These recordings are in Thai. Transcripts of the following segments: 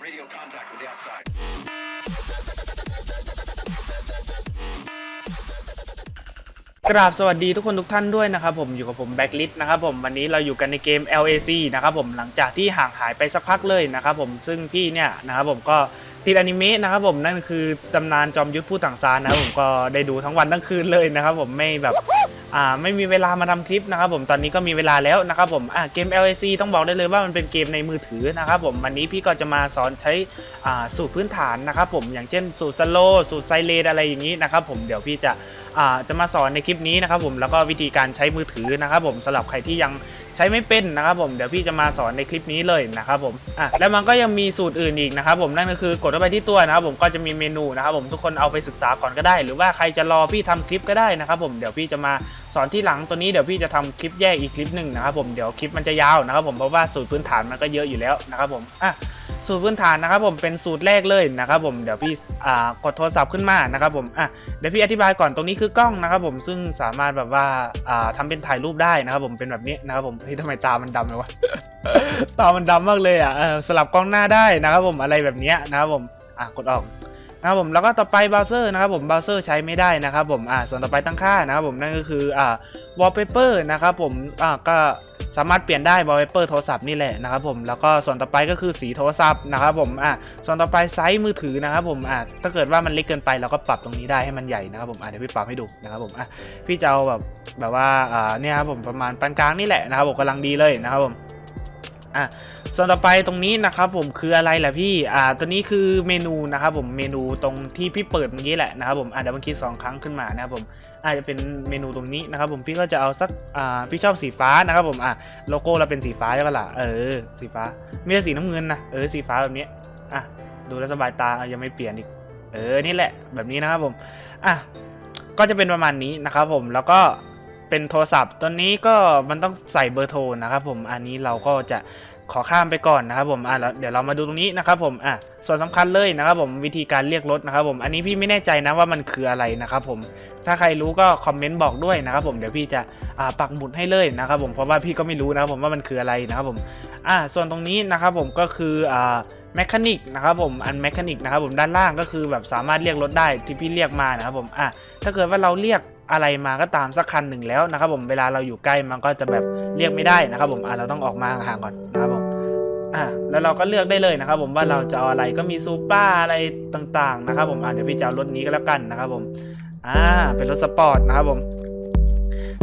Radio contact with the outside. กราบสวัสดีทุกคนทุกท่านด้วยนะครับผมอยู่กับผมแบ็กลิสนะครับผมวันนี้เราอยู่กันในเกม LAC นะครับผมหลังจากที่ห่างหายไปสักพักเลยนะครับผมซึ่งพี่เนี่ยนะครับผมก็ติดอนิเมะนะครับผมนั่นคือตำนานจอมยุทธผู้ต่างซานนะครับผมก็ได้ดูทั้งวันทั้งคืนเลยนะครับผมไม่แบบ อ่าไม่มีเวลามาทำคลิปนะครับผมตอนนี้ก็มีเวลาแล้วนะครับผมอ่าเกม LAC ต้องบอกได้เลยว่ามันเป็นเกมในมือถือนะครับผมวันนี้พี่ก็จะมาสอนใช้อ่าสูตรพื้นฐานนะครับผมอย่างเช่นสูตรสโลสูตรไซเลนอะไรอย่างนี้นะครับผมเดี๋ยวพี่จะอ่าจะมาสอนในคลิปนี้นะครับผมแล้วก็วิธีการใช้มือถือนะครับผมสำหรับใครที่ยังใช้ไม่เป็นนะครับผมเดี๋ยวพี่จะมาสอนในคลิปนี้เลยนะครับผมอะแล้วมันก็ยังมีสูตรอื่นอีกนะครับผมนั่นก็คือกดเข้าไปที่ตัวนะครับผมก็จะมีเมนูนะครับผมทุกคนเอาไปศึกษาก่อนก็ได้ หรือว่าใครจะรอพี่ทำคลิปก็ได้นะครับผมเดี๋ยวพี่จะมา สอนที่หลังตัวนี้เดี๋ยวพี่จะทำคลิปแยกอีกคลิปหนึ่งนะครับผมเดี๋ยวคลิปมันจะยาวนะครับผมเพราะว่าสูตรพื้นฐานมันก็เยอะอยู่แล้วนะครับผมอะสูตรพื้นฐานนะครับผมเป็นสูตรแรกเลยนะครับผมเดี๋ยวพี่อ่ากดโทรศัพท์ขึ้นมานะครับผมอะเดี๋ยวพี่อธิบายก่อนตรงนี้คือกล้องนะครับผมซึ่งสามารถแบบว่าอ่าทำเป็นถ่ายรูปได้นะครับผมเป็นแบบนี้นะครับผมที่ทำไมตามันดำเลยวะตามันดำมากเลยอะสลับกล้องหน้าได้นะครับผมอะไรแบบนี้นะครับผมอะกดออก นะครับผมแล้วก็ต่อไปเบราว์เซอร์นะครับผมเบราว์เซอร์ใช้ไม่ได้นะครับผมอะส่วนต่อไปตั้งค่านะครับผมนั่นก็คืออ่าวอลเปเปอร์นะครับผมอะก็สามารถเปลี่ยนได้วอลเปเปอร์โทรศัพท์นี่แหละนะครับผมแล้วก็ส่วนต่อไปก็คือสีโทรศัพท์นะครับผมอะส่วนต่อไปไซส์มือถือนะครับผมอะถ้าเกิดว่ามันเล็กเกินไปเราก็ปรับตรงนี้ได้ให้มันใหญ่นะครับผมอะเดี๋ยวพี่ปรับให้ดูนะครับผมอะพี่จะเอาแบบแบบว่าอ่าเนี่ยครับผมประมาณปานกลางนี่แหละนะครับผมกำลังดีเลยนะครับผม อะส่วนต่อไปตรงนี้นะครับผมคืออะไรแหละพี่อ่าตัวนี้คือเมนูนะครับผมเมนูตรงที่พี่เปิดเมื่อกี้แหละนะครับผมอ่าเดี๋ยวมันคิดสองครั้งขึ้นมานะครับผมอาจจะเป็นเมนูตรงนี้นะครับผมพี่ก็จะเอาสักอ่าพี่ชอบสีฟ้านะครับผมอะโลโก้เราเป็นสีฟ้าใช่ปะล่ะเออสีฟ้าไม่ใช่สีน้ำเงินนะเออสีฟ้าแบบนี้อะดูแล้วสบายตาายังไม่เปลี่ยนอีกเออนี่แหละแบบนี้นะครับผมอะก็จะเป็นประมาณนี้นะครับผมแล้วก็ เป็นโทรศัพท์ตัวนี้ก็มันต้องใส่เบอร์โทรนะครับผมอันนี้เราก็จะขอข้ามไปก่อนนะครับผมอะเดี๋ยวเรามาดูตรงนี้นะครับผมอะส่วนสำคัญเลยนะครับผมวิธีการเรียกรถนะครับผมอันนี้พี่ไม่แน่ใจนะว่ามันคืออะไรนะครับผมถ้าใครรู้ก็คอมเมนต์บอกด้วยนะครับผมเดี๋ยวพี่จะอ่าปักหมุดให้เลยนะครับผมเพราะว่าพี่ก็ไม่รู้นะครับผมว่ามันคืออะไรนะครับผมอะส่วนตรงนี้นะครับผมก็คืออ่าแมคานิกนะครับผมอันแมคานิกนะครับผมด้านล่างก็คือแบบสามารถเรียกรถได้ที่พี่เรียกมานะครับผมอะถ้าเกิดว่าเราเรียก อะไรมาก็ตามสักคันหนึ่งแล้วนะครับผมเวลาเราอยู่ใกล้มันก็จะแบบเรียกไม่ได้นะครับผมอะเราต้องออกมาห่างก่อนนะครับผมอะแล้วเราก็เลือกได้เลยนะครับ ผมว่าเราจะเอาอะไรก็มีซูเปอร์อะไรต่างๆนะครับผมอะเดี๋ยวพี่จะเอารถนี้ก็แล้วกันนะครับผมอ่าเป็นรถสปอร์ตนะครับผม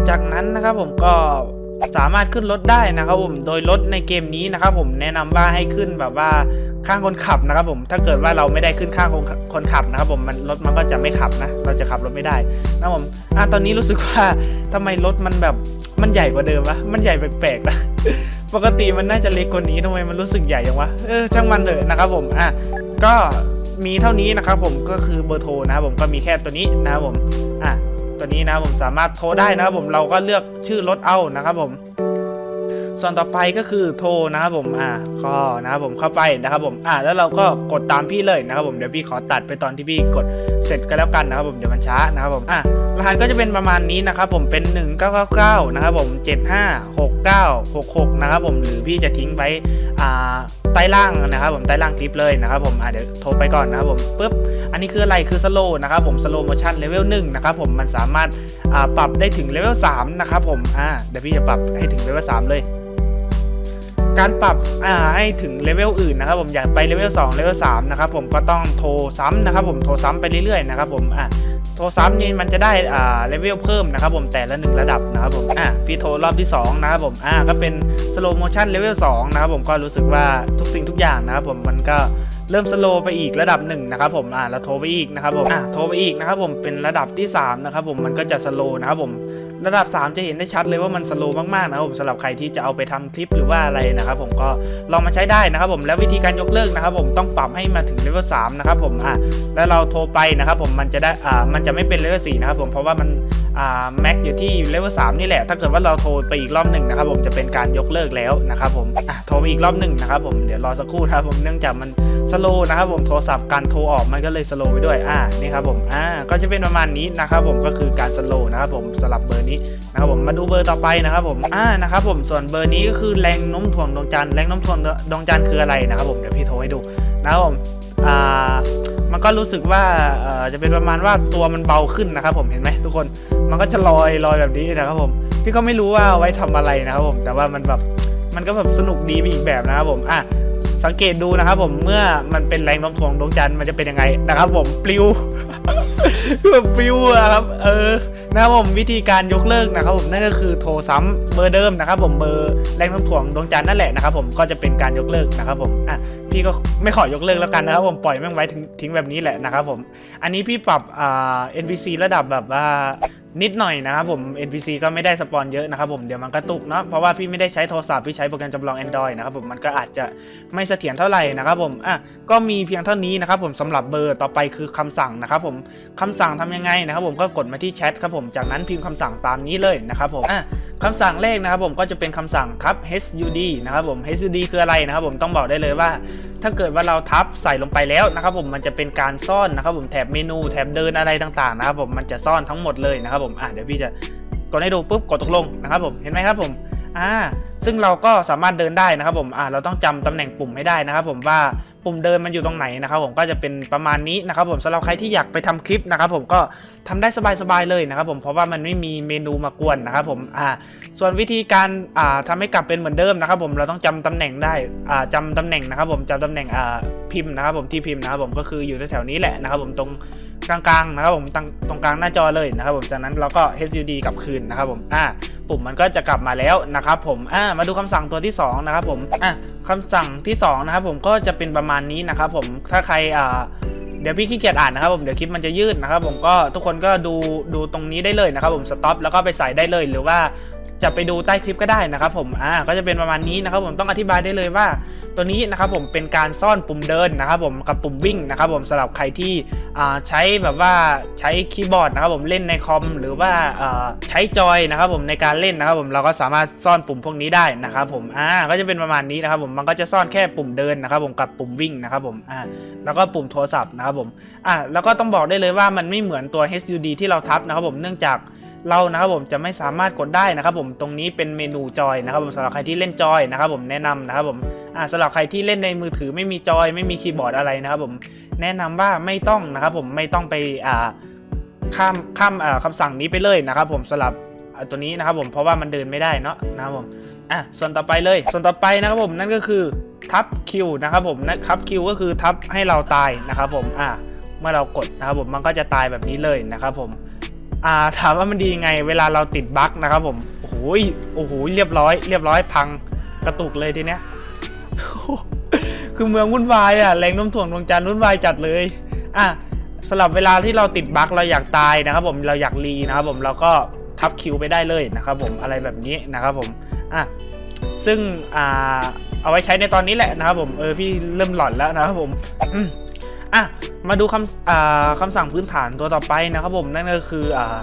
จากนั้นนะครับผมก็ สามารถขึ้นรถได้นะครับผมโดยรถในเกมนี้นะครับผมแนะนำว่าให้ขึ้นแบบว่าข้างคนขับนะครับผมถ้าเกิดว่าเราไม่ได้ขึ้นข้างคนคนขับนะครับผมมันรถมันก็จะไม่ขับนะ เราจะขับรถไม่ได้นะครับผมอะตอนนี้รู้สึกว่าทำไมรถมันแบบมันใหญ่กว่าเดิมวะมันใหญ่แปลกๆนะปกติมันน่าจะเล็กกว่านี้ทำไมมันรู้สึกใหญ่จังวะเออช่างมันเถอะนะครับผมอะก็มีเท่านี้นะครับผมก็คือเบอร์โทรนะครับผมก็มีแค่ตัวนี้นะครับผมอะ ตัวนี้นะผมสามารถโทรได้นะครับผมเราก็เลือกชื่อรถเอานะครับผม ส่วนต่อไปก็คือโทรนะครับผมอ่าก็นะครับผมเข้าไปนะครับผมอ่าแล้วเราก็กดตามพี่เลยนะครับผมเดี๋ยวพี่ขอตัดไปตอนที่พี่กด เสร็จก็แล้วกันนะครับผมเดี๋ยวมันช้านะครับผมอะรหัสก็จะเป็นประมาณนี้นะครับผมเป็น 1999 นะครับผม 756966 นะครับผมหรือพี่จะทิ้งไว้อ่าใต้ล่างนะครับผมใต้ล่างคลิปเลยนะครับผมอะเดี๋ยวโทรไปก่อนนะครับผมปุ๊บอันนี้คืออะไรคือสโลนะครับผมสโลโมชั่นเลเวล1นะครับผมมันสามารถอ่าปรับได้ถึงเลเวล3นะครับผมอ่าเดี๋ยวพี่จะปรับให้ถึงเลเวล3เลย การปรับอ่าให้ถึงเลเวลอื่นนะครับผมอยากไปเลเวล2เลเวล3นะครับผมก็ต้องโทรซ้ำนะครับผมโทรซ้ำไปเรื่อยๆนะครับผมอะโทรซ้ำนี่มันจะได้อ่าเลเวลเพิ่มนะครับผมแต่ละหนึ่งระดับนะครับผมอะพี่โทรรอบที่2นะครับผมอ่าก็เป็นสโลโมชั่นเลเวล2นะครับผมก็รู้สึกว่าทุกสิ่งทุกอย่างนะครับผมมันก็เริ่มสโลไปอีกระดับหนึ่งนะครับผมอ่าเราโทรไปอีกนะครับผมอะโทรไปอีกนะครับผมเป็นระดับที่3นะครับผมมันก็จะสโลนะครับผม ระดับ 3 จะเห็นได้ชัดเลยว่ามันสโลว์มากๆนะครับผมสำหรับใครที่จะเอาไปทำคลิปหรือว่าอะไรนะครับผมก็ลองมาใช้ได้นะครับผมแล้ววิธีการยกเลิกนะครับผมต้องปรับให้มาถึงเลเวล3นะครับผมอะแล้วเราโทรไปนะครับผมมันจะได้อ่ามันจะไม่เป็นเลเวล4นะครับผมเพราะว่ามัน แม็กอยู่ที่เลเวล3นี่แหละ ถ้าเกิดว่าเราโทรไปอีกรอบหนึ่งนะครับผมจะเป็นการยกเลิกแล้วนะครับผมโทรไปอีกรอบหนึ่งนะครับผมเดี๋ยวรอสักครู่ครับผมเนื่องจากมันสโลว์นะครับผมโทรศัพท์การโทรออกมันก็เลยสโลว์ไปด้วยอ่านี่ครับผมอ่าก็จะเป็นประมาณนี้นะครับผมก็คือการสโลว์นะครับผมสลับเบอร์นี้นะครับผมมาดูเบอร์ต่อไปนะครับผมอ่านะครับผมส่วนเบอร์นี้ก็คือแรงโน้มถ่วงดวงจันทร์แรงโน้มถ่วงดวงจันทร์คืออะไรนะครับผมเดี๋ยวพี่โทรให้ดูนะครับผมอ่า มันก็รู้สึกว่าเอ่อจะเป็นประมาณว่าตัวมันเบาขึ้นนะครับผมเห็นไหมทุกคนมันก็จะลอยลอยแบบนี้นะครับผมพี่ก็ไม่รู้ว่าไว้ทำอะไรนะครับผมแต่ว่ามันแบบมันก็แบบสนุกดีไปอีกแบบนะครับผมอะสังเกตดูนะครับผมเมื่อมันเป็นแรงโน้มถ่วงดวงจันทร์มันจะเป็นยังไงนะครับ ผมปลิวคือแบบปลิวอะครับเออนะครับผมวิธีการยกเลิกนะครับผมนั่นก็คือโทรซ้ำเบอร์เดิมนะครับ ผมเบอร์แรงโน้มถ่วงดวงจันทร์นั่นแหละนะครับผมก็จะเป็นการยกเลิกนะครับผมอะ พี่ก็ไม่ขอยกเลิกแล้วกันนะครับผมปล่อยแม่งไว้ทิ้งทิ้งแบบนี้แหละนะครับผม อันนี้พี่ปรับอ่า NPC ระดับแบบว่านิดหน่อยนะครับผม NPC ก็ไม่ได้สปอนเยอะนะครับผมเดี๋ยวมันกระตุกเนาะเพราะว่าพี่ไม่ได้ใช้โทรศัพท์พี่ใช้โปรแกรมจำลอง Android นะครับผมมันก็อาจจะไม่เสถียรเท่าไหร่นะครับผมอะก็มีเพียงเท่านี้นะครับผมสำหรับเบอร์ต่อไปคือคำสั่งนะครับผมคำสั่งทำยังไงนะครับผมก็กดมาที่แชทครับผมจากนั้นพิมพ์คำสั่งตามนี้เลยนะครับผมอะ คำสั่งแรกนะครับผมก็จะเป็นคำสั่งครับ hud นะครับผม hud คืออะไรนะครับผมต้องบอกได้เลยว่า ถ้าเกิดว่าเราทับใส่ลงไปแล้วนะครับผมมันจะเป็นการซ่อนนะครับผมแถบเมนูแถบเดินอะไรต่างๆนะครับผมมันจะซ่อนทั้งหมดเลยนะครับผมอะเดี๋ยวพี่จะกดให้ดูปุ๊บกดตกลงนะครับผมเห็นไหมครับผมอ่าซึ่งเราก็สามารถเดินได้นะครับผมอ่าเราต้องจำตำแหน่งปุ่มให้ได้นะครับผมว่า ปุ่มเดินมันอยู่ตรงไหนนะครับผมก็จะเป็นประมาณนี้นะครับผมสำหรับใครที่อยากไปทำคลิปนะครับผมก็ทำได้สบายๆเลยนะครับผมเพราะว่ามันไม่มีเมนูมากวนนะครับผมอ่าส่วนวิธีการอ่าทำให้กลับเป็นเหมือนเดิมนะครับผมเราต้องจำตำแหน่งได้อ่าจำตำแหน่งนะครับผมจำตำแหน่งอ่าพิมพ์นะครับผมที่พิมพ์นะครับผมก็คืออยู่แถวๆนี้แหละนะครับผมตรง กลางๆนะครับผมตรงตรงกลางหน้าจอเลยนะครับผมจากนั้นเราก็ HUD กลับคืนนะครับผมอ่าปุ่มมันก็จะกลับมาแล้วนะครับผมอ่ามาดูคำสั่งตัวที่สองนะครับผมอะคำสั่งที่สองนะครับผมก็จะเป็นประมาณนี้นะครับผมถ้าใครอ่าเดี๋ยวพี่ขี้เกียจอ่านนะครับผมเดี๋ยวคลิปมันจะยืดนะครับผมก็ทุกคนก็ดูดูตรงนี้ได้เลยนะครับผมสต็อปแล้วก็ไปใส่ได้เลยหรือว่าจะไปดูใต้คลิปก็ได้นะครับผมอ่าก็จะเป็นประมาณนี้นะครับผมต้องอธิบายได้เลยว่า ตัวนี้นะครับผมเป็นการซ่อนปุ่มเดินนะครับผมกับปุ่มวิ่งนะครับผมสำหรับใครที่ใช้แบบว่าใช้คีย์บอร์ดนะครับผมเล่นในคอมหรือว่าใช้จอยนะครับผมในการเล่นนะครับผมเราก็สามารถซ่อนปุ่มพวกนี้ได้นะครับผมอ่าก็จะเป็นประมาณนี้นะครับผมมันก็จะซ่อนแค่ปุ่มเดินนะครับผมกับปุ่มวิ่งนะครับผมอ่าแล้วก็ปุ่มโทรศัพท์นะครับผมอะแล้วก็ต้องบอกได้เลยว่ามันไม่เหมือนตัว HUD ที่เราทับนะครับผมเนื่องจากเรานะครับผมจะไม่สามารถกดได้นะครับผมตรงนี้เป็นเมนูจอยนะครับผมสำหรับใครที่เล่นจอยนะครับผมแนะนำนะครับผม อะสำหรับใครที่เล่นในมือถือไม่มีจอยไม่มีคีย์บอร์ดอะไรนะครับผมแนะนำว่าไม่ต้องนะครับผมไม่ต้องไปอ่าข้ามข้ามอ่าคำสั่งนี้ไปเลยนะครับผมสำหรับตัวนี้นะครับผมเพราะว่ามันเดินไม่ได้เนาะนะครับผมอะส่วนต่อไปเลย ส่วนต่อไปนะครับผมนั่นก็คือทับคิวนะครับผมนะครับคิวก็คือทับให้เราตายนะครับผมอะเมื่อเรากดนะครับผมมันก็จะตายแบบนี้เลยนะครับผมอ่าถามว่ามันดียังไงเวลาเราติดบั๊กนะครับผมโอ้โหโอ้โหเรียบร้อย เรียบร้อยพังกระตุกเลยทีเนี้ย คือเมืองวุ่นวายอะแรงน้มถ่วงดวงจันทร์วุ่นวายจัดเลย อะสำหรับเวลาที่เราติดบั๊กเราอยากตายนะครับ ผมเราอยากรีนะครับผมเราก็ทับคิวไปได้เลยนะครับ ผมอะไรแบบนี้นะครับผมอะซึ่งอ่าเอาไว้ใช้ในตอนนี้แหละนะครับ ผมเออพี่เริ่มหลอนแล้วนะครับผมอะมาดูคำอ่าคำสั่งพื้นฐานตัวต่อไปนะครับ ผมนั่นก็คืออ่า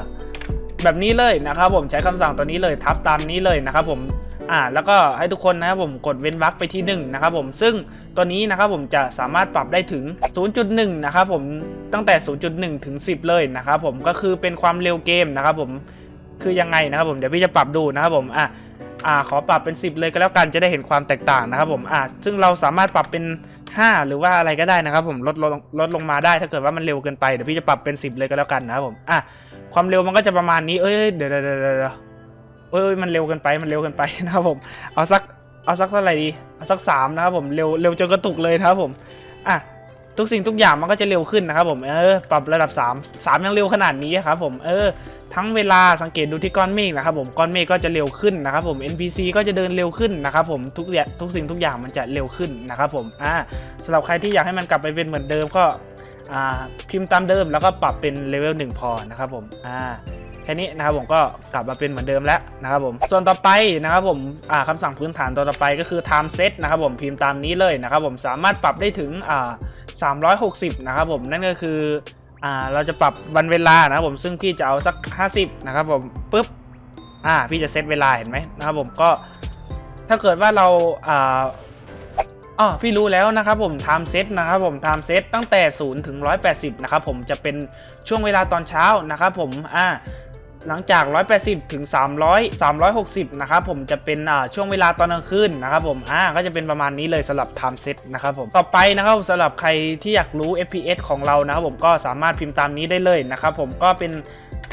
แบบนี้เลยนะครับผมใช้คำสั่งตัวนี้เลยทับตามนี้เลยนะครับผม อ่าแล้วก็ให้ทุกคนนะครับผมกดเว้นวรรคไปที่หนึ่งนะครับผมซึ่งตัวนี้นะครับผมจะสามารถปรับได้ถึง 0.1 นะครับผมตั้งแต่ 0.1 ถึง 10 เลยนะครับผมก็คือเป็นความเร็วเกมนะครับผมคือยังไงนะครับผมเดี๋ยวพี่จะปรับดูนะครับผมอะอ่าขอปรับเป็น 10 เลยก็แล้วกันจะได้เห็นความแตกต่างนะครับผมอ่าซึ่งเราสามารถปรับเป็น 5 หรือว่าอะไรก็ได้นะครับผมลดลงลดลงมาได้ถ้าเกิดว่ามันเร็วเกินไปเดี๋ยวพี่จะปรับเป็น 10 เลยก็แล้วกันนะครับผมอะความเร็วมันก็จะประมาณนี้เอ้ยเดี๋ยวเดี๋ยว เอ้ยมันเร็วเกินไปมันเร็วเกินไปนะครับผมเอาสักเอาสักเท่าไหร่ดีเอาสักสามนะครับผมเร็วเร็วจนกระตุกเลยนะครับผมอะทุกสิ่งทุกอย่างมันก็จะเร็วขึ้นนะครับผมเออปรับระดับ 3 3ยังเร็วขนาดนี้ครับผมเออทั้งเวลาสังเกตดูที่ก้อนเมฆนะครับผมก้อนเมฆก็จะเร็วขึ้นนะครับผม NPC ก็จะเดินเร็วขึ้นนะครับผมทุกอย่างทุกสิ่งทุกอย่างมันจะเร็วขึ้นนะครับผมอ่าสำหรับใครที่อยากให้มันกลับไปเป็นเหมือนเดิมก็อ่าพิมพ์ตามเดิมแล้วก็ปรับเป็นเลเวล1พอนะครับผมอ่า แค่นี้นะครับผมก็กลับมาเป็นเหมือนเดิมแล้วนะครับผมส่วนต่อไปนะครับผมอ่าคำสั่งพื้นฐานตัวต่อไปก็คือ time set นะครับผมพิมพ์ตามนี้เลยนะครับผมสามารถปรับได้ถึงอ่า360 นะครับผมนั่นก็คืออ่าเราจะปรับวันเวลานะครับผมซึ่งพี่จะเอาสัก 50 นะครับผมปุ๊บอ่าพี่จะเซตเวลาเห็นไหมนะครับผมก็ถ้าเกิดว่าเราอ่าอ๋อพี่รู้แล้วนะครับผม time set นะครับผม time set ตั้งแต่0ถึง180 นะครับผมจะเป็นช่วงเวลาตอนเช้านะครับผมอ่า หลังจาก 180 ถึง 300 360 นะครับผมจะเป็นอ่าช่วงเวลาตอนกลางคืนนะครับผมอ่าก็จะเป็นประมาณนี้เลยสำหรับ time set นะครับผมต่อไปนะครับสำหรับใครที่อยากรู้ FPS ของเรานะครับผมก็สามารถพิมพ์ตามนี้ได้เลยนะครับผมก็เป็น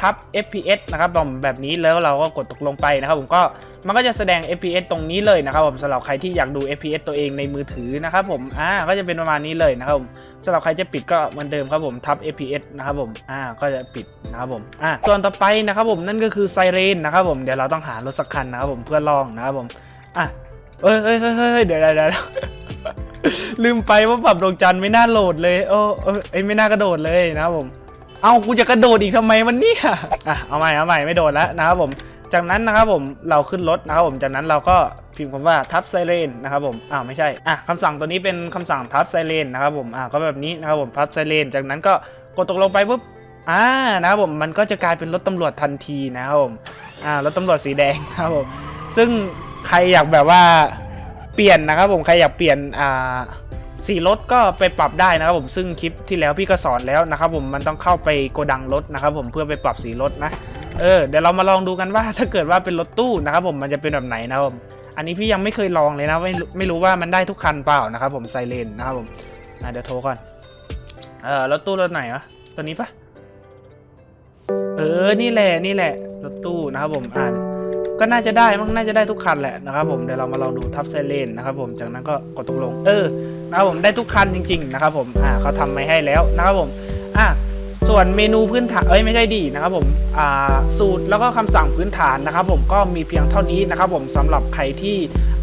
ทับ FPS นะครับผมแบบนี้แล้วเราก็กดตกลงไปนะครับผมก็มันก็จะแสดง FPS ตรงนี้เลยนะครับผมสำหรับใครที่อยากดู FPS ตัวเองในมือถือนะครับผมอ่าก็จะเป็นประมาณนี้เลยนะครับผมสำหรับใครจะปิดก็เหมือนเดิมครับผมทับ FPS นะครับผมอ่าก็จะปิดนะครับผมอ่าส่วนต่อไปนะครับผมนั่นก็คือไซเรนนะครับผมเดี๋ยวเราต้องหารถสักคันนะครับผมเพื่อลองนะครับผมอะเอ้ยเอ้ยเอ้ยเอ้ยเดี๋ยวเดี๋ยวเดี๋ยวลืมไปว่าปรับดวงจันทร์ไม่น่าโหลดเลยโอ้เอ้ยเอ้ยไม่น่ากระโดดเลยนะครับผม เอากูจะกระโดดอีกทำไมวันนี้อะเอาใหม่เอาใหม่ไม่โดดแล้วนะครับผม จากนั้นนะครับผมเราขึ้นรถนะครับผมจากนั้นเราก็พิมพ์คำว่าทับไซเรนนะครับผมอ้าวไม่ใช่อะคำสั่งตัวนี้เป็นคำสั่งทับไซเรนนะครับผมอะก็แบบนี้นะครับผมทับไซเรนจากนั้นก็กดตกลงไปปุ๊บอ่านะครับผมมันก็จะกลายเป็นรถตำรวจทันทีนะครับผมอ่ารถตำรวจสีแดงนะครับผมซึ่งใครอยากแบบว่าเปลี่ยนนะครับผมใครอยากเปลี่ยนอ่า สีรถก็ไปปรับได้นะครับผมซึ่งคลิปที่แล้วพี่ก็สอนแล้วนะครับผมมันต้องเข้าไปโกดังรถนะครับผมเพื่อไปปรับสีรถนะเออเดี๋ยวเรามาลองดูกันว่าถ้าเกิดว่าเป็นรถตู้นะครับผมมันจะเป็นแบบไหนนะครับผมอันนี้พี่ยังไม่เคยลองเลยนะไม่ไม่รู้ว่ามันได้ทุกคันเปล่านะครับผมไซเรนนะครับผมอะเดี๋ยวโทรก่อนเออรถตู้รถไหนวะตัวนี้ปะเออนี่แหละนี่แหละรถตู้นะครับผมอ่านก็น่าจะได้มั้งน่าจะได้ทุกคันแหละนะครับผมเดี๋ยวเรามาลองดูทับไซเรนนะครับผมจากนั้นก็กดตกลง เออ นะครับผมได้ทุกคันจริง ๆ นะครับผมอ่าเขาทำมาให้แล้วนะครับผมอะส่วนเมนูพื้นฐานเอ้ยไม่ใช่ดีนะครับผมอ่าสูตรแล้วก็คำสั่งพื้นฐานนะครับ ผมก็มีเพียงเท่านี้นะครับ ผมสำหรับใครที่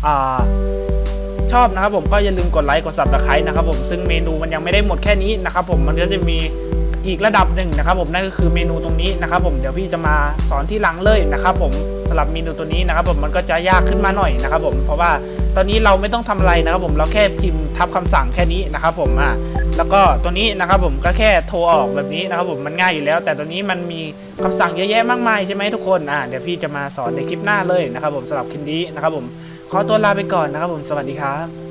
อ่าชอบนะครับ ผมก็อย่าลืมกดไลค์กด subscribe นะครับ ผมซึ่งเมนูมันยังไม่ได้หมดแค่นี้นะครับ ผมมันก็จะมีอีกระดับหนึ่งนะครับ ผมนั่นก็คือเมนูตรงนี้นะครับ ผมเดี๋ยวพี่จะมาสอนที่หลังเลยนะครับ ผมสำหรับเมนูตัวนี้นะครับ ผมมันก็จะยากขึ้นมาหน่อยนะครับ ผมเพราะว่า ตอนนี้เราไม่ต้องทำอะไรนะครับผมเราแค่พิมพ์ทับคำสั่งแค่นี้นะครับผมอ่าแล้วก็ตัวนี้นะครับผมก็แค่โทรออกแบบนี้นะครับผมมันง่ายอยู่แล้ว แต่ตัวนี้มันมีคำสั่งเยอะแยะมากมายใช่ไหมทุกคนอ่าเดี๋ยวพี่จะมาสอนในคลิปหน้าเลยนะครับผมสำหรับคลิปนี้นะครับผมขอตัวลาไปก่อนนะครับผมสวัสดีครับ